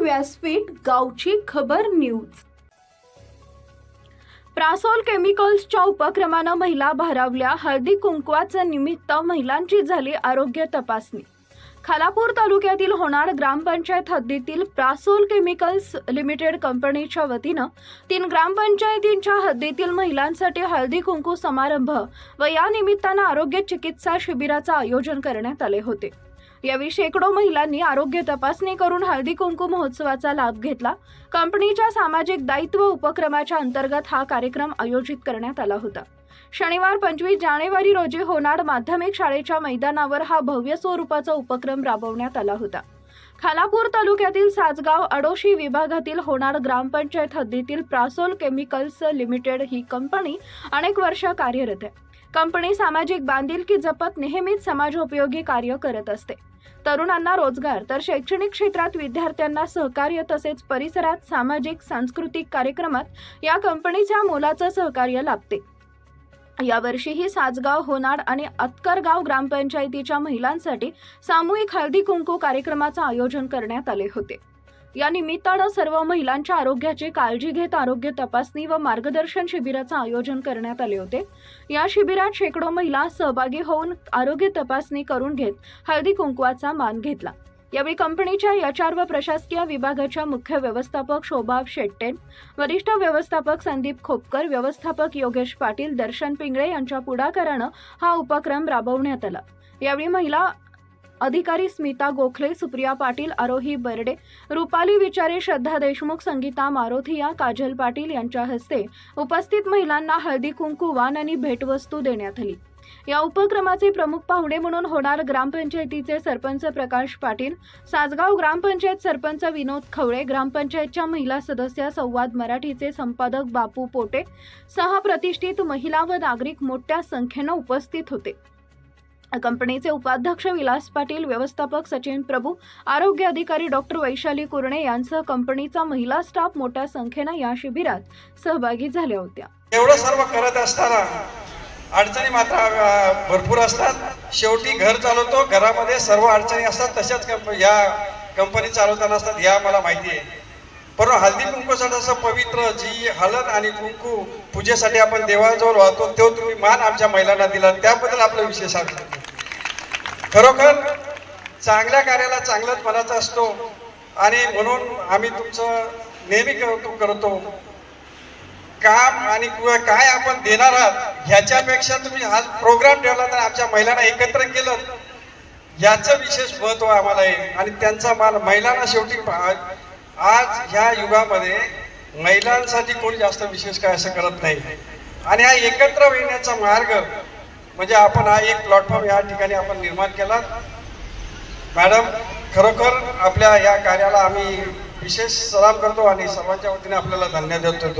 व्यासपीठ गावची खबर न्यूज. प्रासोल केमिकल्सच्या उपक्रमानं महिला भारावल्या. हळदी कुंकवाचं निमित्त महिलांची झाली आरोग्य तपासणी. खालापूर तालुक्यातील होणार ग्रामपंचायत हद्दीतील प्रासोल केमिकल्स लिमिटेड कंपनीच्या वतीनं तीन ग्रामपंचायतींच्या हद्दीतील महिलांसाठी हळदी कुंकू समारंभ व या निमित्तानं आरोग्य चिकित्सा शिबिराचं आयोजन करण्यात आले होते. यावेळी शेकडो महिलांनी आरोग्य तपासणी करून हळदी कुंकू महोत्सवाचा लाभ घेतला. कंपनीच्या सामाजिक दायित्व उपक्रमाच्या अंतर्गत हा कार्यक्रम आयोजित करण्यात आला होता. शनिवार पंचवीस जानेवारी रोजी होनाड माध्यमिक शाळेच्या मैदानावर हा भव्य स्वरूपाचा उपक्रम राबवण्यात आला होता. खालापूर तालुक्यातील साजगाव अडोशी विभागातील होणार ग्रामपंचायत हद्दीतील प्रासोल केमिकल्स लिमिटेड ही कंपनी अनेक वर्ष कार्यरत आहे. कंपनी सामाजिक बांधिलकी जपत नेहमीच समाजोपयोगी कार्य करत असते. तरुणांना रोजगार तर शैक्षणिक क्षेत्रात विद्यार्थ्यांना सहकार्य तसेच परिसरात सामाजिक सांस्कृतिक कार्यक्रमात या कंपनीच्या मोलाचं सहकार्य लाभते. यावर्षीही साजगाव होनाड आणि अत्करगाव ग्रामपंचायतीच्या महिलांसाठी सामूहिक हळदी कुंकू कार्यक्रमाचं आयोजन करण्यात आले होते. या निमित्तानं सर्व महिलांच्या आरोग्याची काळजी घेत आरोग्य तपासणी व मार्गदर्शन शिबिराचं आयोजन करण्यात आले होते. या शिबिरात शेकडो महिला सहभागी होऊन आरोग्य तपासणी करून घेत हळदी कुंकवाचा मान घेतला. यावेळी कंपनीच्या एचआर व प्रशासकीय विभागाच्या मुख्य व्यवस्थापक शोभा शेट्टे वरिष्ठ व्यवस्थापक संदीप खोपकर व्यवस्थापक योगेश पाटील दर्शन पिंगळे यांच्या पुढाकारानं हा उपक्रम राबवण्यात आला. यावेळी महिला अधिकारी स्मिता गोखले सुप्रिया पाटील आरोही बर्डे रुपाली विचारे श्रद्धा देशमुख संगीता मारोथिया काजल पाटील यांच्या हस्ते उपस्थित महिलांना हळदी कुंकू वान आणि भेटवस्तू देण्यात आली. या उपक्रमाचे प्रमुख पाहुणे म्हणून होणार ग्रामपंचायतीचे सरपंच प्रकाश पाटील सासगाव ग्रामपंचायत सरपंच विनोद खवळे ग्रामपंचायतच्या महिला सदस्य संवाद मराठीचे संपादक बापू पोटे सह प्रतिष्ठित महिला व नागरिक मोठ्या संख्येनं उपस्थित होते. कंपनीचे उपाध्यक्ष विलास पाटील व्यवस्थापक सचिन प्रभू आरोग्य अधिकारी डॉक्टर वैशाली कुरणे यांसह कंपनीचा महिला स्टाफ मोठ्या संख्येनं या शिबिरात सहभागी झाल्या होत्या. एवढं सर्व करत असताना अडचणी मात्र भरपूर असतात. शेवटी घर चालवतो घरामध्ये सर्व अडचणी असतात तशाच कंप या कंपनी चालवताना असतात या मला माहिती आहे. परंतु हल्दी कुंकूसाठी असं पवित्र जी हलद आणि कुंकू पूजेसाठी आपण देवाजवळ वाहतो तो तुम्ही मान आमच्या महिलांना दिला त्याबद्दल आपला विशेष अभिनंदन खरोखर चांगल्या कार्याला चांगलंच मनाचा असतो. आणि म्हणून आम्ही तुमचं नेहमी कौतुक करतो. काम आणि किंवा काय आपण देणार आहात ह्याच्यापेक्षा तुम्ही हा प्रोग्राम ठेवला तर आमच्या महिलांना एकत्र केलं. याचं विशेष महत्त्व आम्हाला आहे. आणि त्यांचा मान महिलांना शेवटी आज ह्या युगामध्ये महिलांसाठी कोणी जास्त विशेष काय असं करत नाही. आणि हा एकत्र येण्याचा मार्ग म्हणजे आपण हा एक प्लॅटफॉर्म या ठिकाणी आपण निर्माण केला. मॅडम खरोखर आपल्या या कार्याला आम्ही विशेष सलाम करतो आणि सर्वांच्या वतीने आपल्याला धन्यवाद देतो.